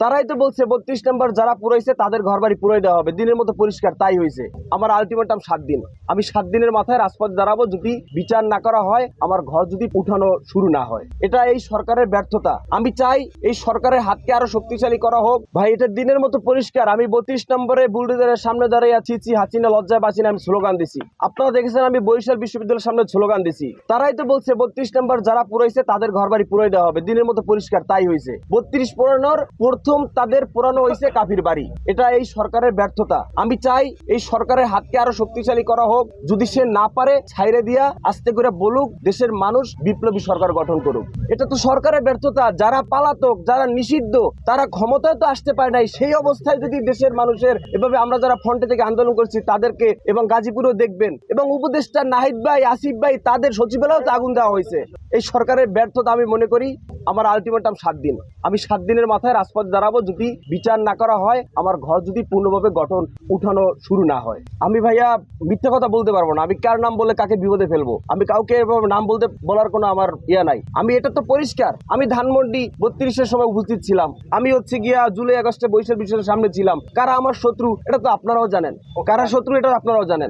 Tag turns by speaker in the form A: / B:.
A: তারাই তো বলছে, বত্রিশ নম্বর যারা পুরাইছে তাদের ঘর বাড়ি পুরাই দেওয়া হবে। দিনের মতো পরিষ্কার, তাই হয়েছে আমার আলটিমেটাম সাত দিন। আমি সাত দিনের মাথায় রাজপথ দাঁড়াবো, যদি বিচার না করা হয়, আমার ঘর যদি উঠানো শুরু না হয়। এটা এই সরকারের ব্যর্থতা। আমি চাই এই সরকারের হাতকে আরও শক্তিশালী করা হোক। ভাই, এটা দিনের মতো পরিষ্কার। আমি বত্রিশ নম্বরে বুলডোজারের সামনে দাঁড়িয়ে আছি চি হাসিনা, লজ্জায় বাঁচি না, আমি স্লোগান দিছি। আপনারা দেখেছেন, আমি বরিশাল বিশ্ববিদ্যালয়ের সামনে স্লোগান দিছি। তারাই তো বলছে, বত্রিশ নম্বর যারা পুরাইছে তাদের ঘর বাড়ি পুরাই দেওয়া হবে। দিনের মতো পরিষ্কার, তাই হয়েছে বত্রিশ পুরানোর প্রথম তাদের পুরানো হয়েছে কাফির বাড়ি। এটা এই সরকারের ব্যর্থতা। আমি চাই এই সরকারের হাতকে আরও শক্তিশালী করা হোক। যদি সে না পারে ছাইরে দিয়া আস্তে করে বলুক, দেশের মানুষ বিপ্লবী সরকার গঠন করুক। এটা তো সরকারের ব্যর্থতা। যারা পালাতক, যারা নিষিদ্ধ, তারা ক্ষমতায় তো আসতে পারে নাই। সেই অবস্থায় যদি দেশের মানুষের, এভাবে আমরা যারা ফ্রন্টে থেকে আন্দোলন করছি, তাদেরকে এবং গাজীপুরেও দেখবেন, এবং উপদেষ্টা নাহিদ ভাই, আসিফ ভাই, তাদের সচিবালয়েও তো আগুন দেওয়া হয়েছে। এই সরকারের ব্যর্থতা আমি মনে করি, আমার আলটিমেটাম সাত দিন। আমি সাত দিনের মাথায় রাজপথ দাঁড়াবো যদি বিচার না করা হয়, আমার ঘর যদি পূর্ণভাবে গঠন উঠানো শুরু না হয়। আমি ভাইয়া মিথ্যা কথা বলতে পারব না। আমি কার নাম বলে কাকে বিপদে ফেলব? আমি কাউকে নাম বলতে বলার কোনো আমার ইয়া নাই। আমি এটা তো পরিষ্কার। আমি ধানমন্ডি বত্রিশের সময় উপস্থিত ছিলাম। আমি হচ্ছে গিয়া জুলাই আগস্টে বৈশাখ বিশ্বের সামনে ছিলাম। কারা আমার শত্রু? এটা তো আপনারাও জানেন। কারা শত্রু? এটা আপনারাও জানেন।